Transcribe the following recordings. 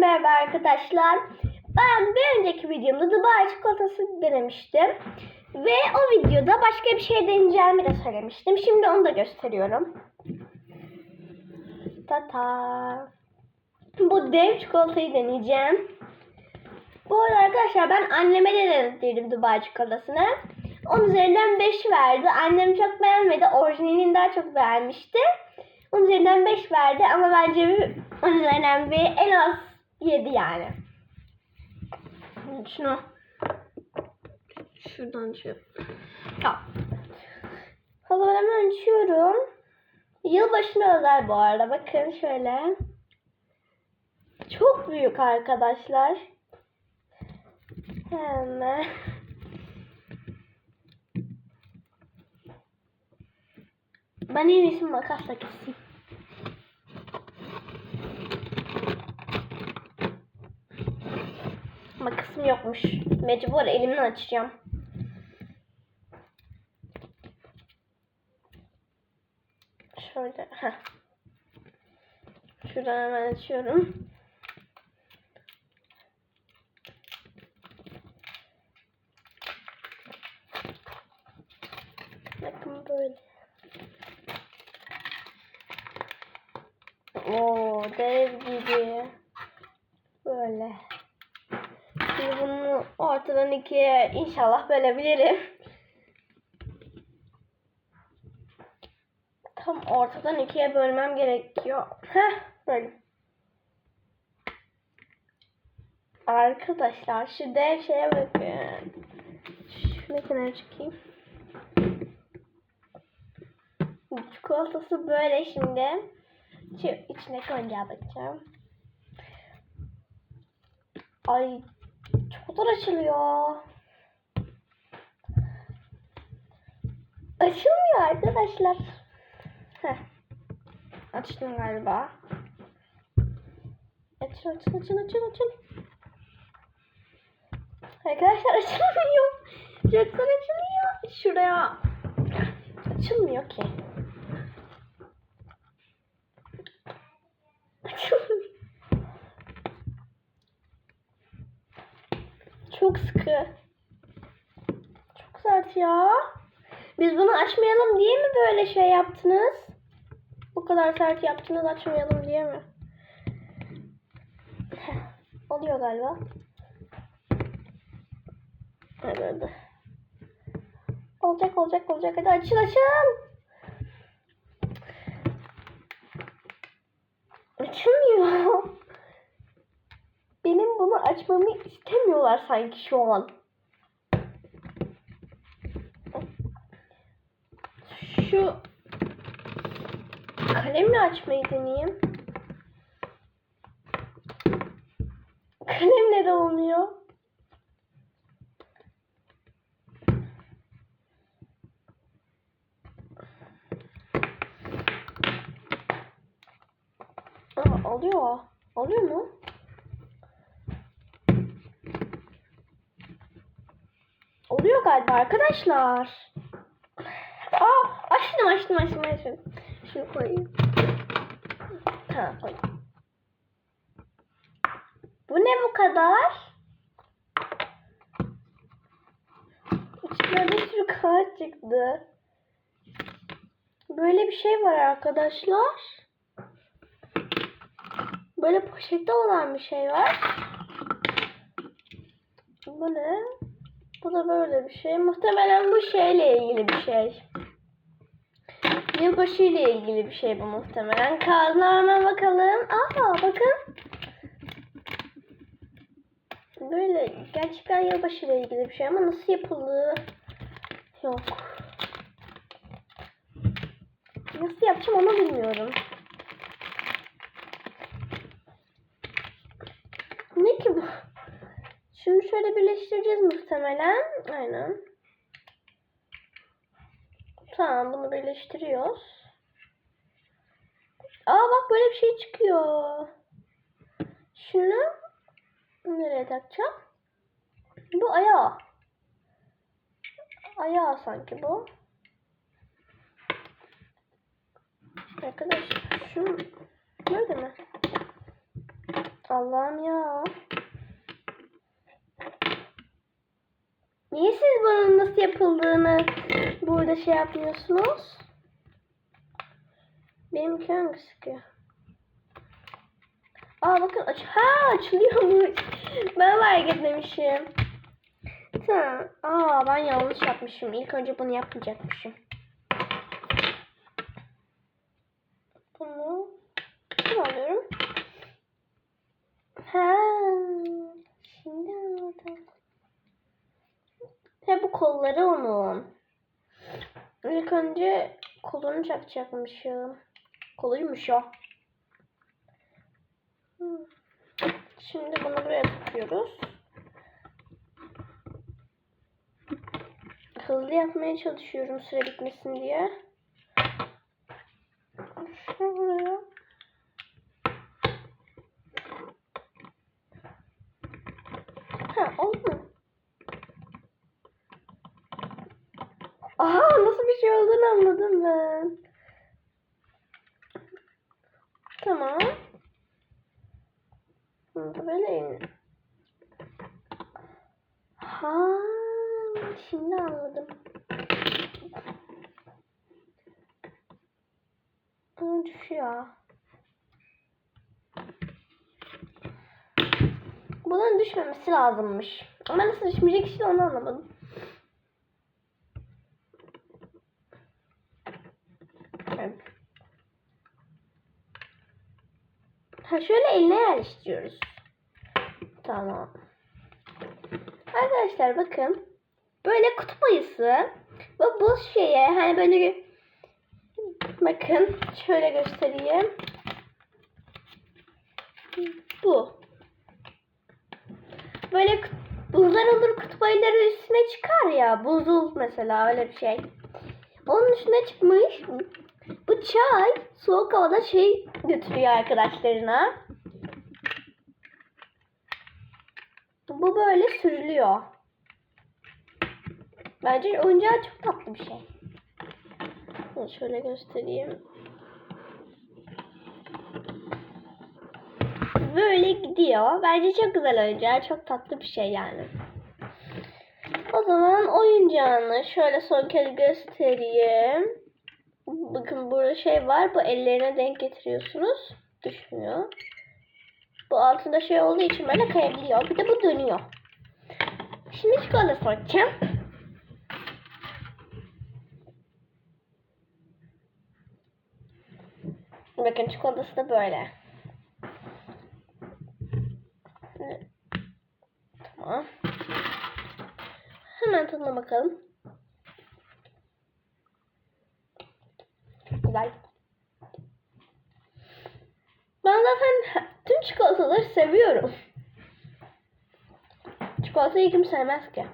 Merhaba arkadaşlar. Ben bir önceki videomda Dubai çikolatası denemiştim. Ve o videoda başka bir şey deneyeceğimi de söylemiştim. Şimdi onu da gösteriyorum. Tata. Bu dev çikolatayı deneyeceğim. Bu arada arkadaşlar ben anneme de denedim Dubai çikolatasını. Onun üzerinden 5 verdi. Annem çok beğenmedi. Orijinalini daha çok beğenmişti. Onun üzerinden 5 verdi ama bence bir- onun üzerinden bir en az 7 yani. Şunu şuradan açıyorum. Tamam. Zaman hemen açıyorum. Yılbaşına özel bu arada. Bakın şöyle. Çok büyük arkadaşlar. Hemen. Ben en iyisi makasla keseyim. Makasım yokmuş. Mecbur elimle açacağım. Şöyle. Heh. Şuradan hemen açıyorum. Bakın böyle. Oo dev gibi. Böyle. Ortadan ikiye inşallah bölebilirim. Tam ortadan ikiye bölmem gerekiyor. Heh böyle. Arkadaşlar şu dev şeye bakın. Şunu kenara çekeyim. Çikolatası böyle şimdi. Şu oyuncağa bakacağım. Ay zor açılıyor. Açılmıyor arkadaşlar. Heh. Açtım galiba. Açıl açıl açıl açıl açıl. Arkadaşlar açılmıyor. Çok zor açılıyor. Şuraya. Açılmıyor ki. Açılmıyor. Çok sıkı. Çok sert ya. Biz bunu açmayalım diye mi böyle şey yaptınız? Bu kadar sert yaptınız açmayalım diye mi? Oluyor galiba. Hadi. Olacak olacak olacak. Hadi açıl açıl. Açılmıyor. Benim bunu açmamı istemiyorlar sanki şu an. Şu kalemle açmayı deneyeyim. Kalemle de olmuyor. Aa, oluyor. Oluyor mu? Oluyor galiba arkadaşlar. Aa, açtım açtım açtım açtım. Şunu koyayım. Tamam koydum. Bu ne bu kadar? İçine bir sürü kağıt çıktı. Böyle bir şey var arkadaşlar. Böyle poşette olan bir şey var. Bu ne? Bu da böyle bir şey. Muhtemelen bu şeyle ilgili bir şey. Yılbaşı ile ilgili bir şey bu muhtemelen. Hemen bakalım. Aa bakın. Böyle gerçekten yılbaşı ile ilgili bir şey ama nasıl yapıldığı yok. Nasıl yapacağım onu bilmiyorum. Ne ki bu? Şunu şöyle birleştireceğiz muhtemelen. Aynen. Tamam bunu birleştiriyoruz. Aa bak böyle bir şey çıkıyor. Şunu nereye takacağım? Bu ayağı. Ayağı sanki bu. Arkadaş şunu böyle mi? Allah'ım ya. Niye siz bunun nasıl yapıldığını burada şey yapmıyorsunuz? Benimki hangisi ki? Aa bakın aç ha açılıyormuş. Ben fark etmemişim. Tamam. Aa ben yanlış yapmışım. İlk önce bunu yapmayacakmışım. Bunu şunu alıyorum. Ha, şimdi anladım. He bu kolları onun. İlk önce kolunu çakacakmışım. Koluymuş o. Şimdi bunu buraya takıyoruz. Hızlı yapmaya çalışıyorum süre bitmesin diye. Şunu buraya. Ha oldu mu? Aha nasıl bir şey olduğunu anladım ben. Tamam. Bunu böyle. Ha, şimdi anladım. Aa, düşüyor. Bunun düşmemesi lazımmış. Ama nasıl düşmeyecek işte onu anlamadım. Evet. Ha şöyle eline yerleştiriyoruz. Tamam. Arkadaşlar bakın. Böyle kutup ayısı bu şeye hani böyle bakın şöyle göstereyim. Bu. Böyle buzlar olur kutup ayıları üstüne çıkar ya. Buzul mesela öyle bir şey. Onun üstüne çıkmış. Bu çay soğuk havada şey götürüyor arkadaşlarına. Bu böyle sürülüyor. Bence oyuncağı çok tatlı bir şey. Bunu Şöyle göstereyim. Böyle gidiyor. Bence çok güzel oyuncağı. Çok tatlı bir şey yani. O zaman oyuncağını şöyle son kez göstereyim. Bakın burada şey var. Bu ellerine denk getiriyorsunuz. Düşmüyor. Bu altında şey olduğu için böyle kayabiliyor. Bir de bu dönüyor. Şimdi çikolata soracağım. Bakın çikolatası da böyle. Tamam. Hemen tadına bakalım. Çok güzel. Ben zaten tüm çikolataları seviyorum. Çikolatayı kim sevmez ki?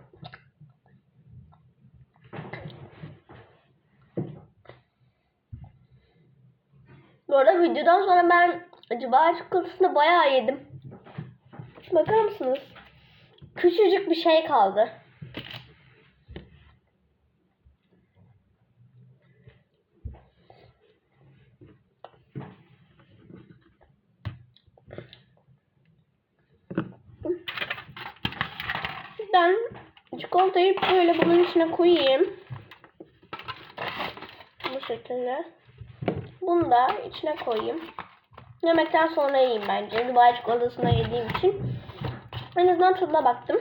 Bu arada videodan sonra ben acaba çikolatasını bayağı yedim. Bakar mısınız? Küçücük bir şey kaldı. Ben çikolatayı böyle bunun içine koyayım. Bu şekilde. Bunu da içine koyayım. Yemekten sonra yiyeyim bence. Dubai çikolatasına yediğim için. En azından tadına baktım.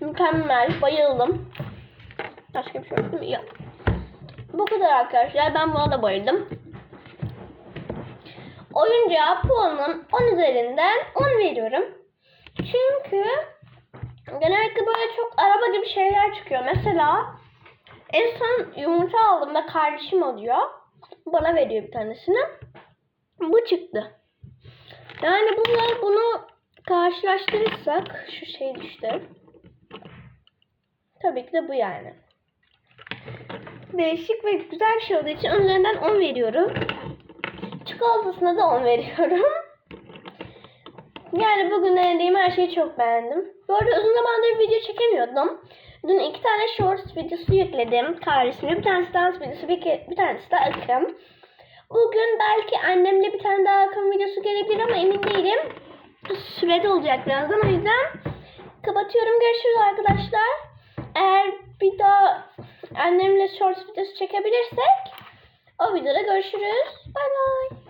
Mükemmel. Bayıldım. Başka bir şey yok? Yok. Bu kadar arkadaşlar. Ben buna da bayıldım. Oyuncağa puanım 10 üzerinden 10 veriyorum. Çünkü genellikle böyle çok araba gibi şeyler çıkıyor. Mesela en son yumurta aldım ve kardeşim alıyor. Bana veriyor bir tanesini. Bu çıktı. Yani bunlar bunu karşılaştırırsak şu şey düştü. Tabii ki de bu yani. Değişik ve güzel bir şey olduğu için onun üzerinden 10 veriyorum. Çikolatasına da 10 veriyorum. Yani bugün denediğim her şeyi çok beğendim. Bu arada uzun zamandır video çekemiyordum. Dün iki tane shorts videosu yükledim. Kardeşimle bir tanesi dans videosu, bir, bir tanesi de akım. Bugün belki annemle bir tane daha akım videosu gelebilir ama emin değilim. sürede olacak birazdan. O yüzden kapatıyorum. Görüşürüz arkadaşlar. Eğer bir daha annemle shorts videosu çekebilirsek o videoda görüşürüz. Bay bay.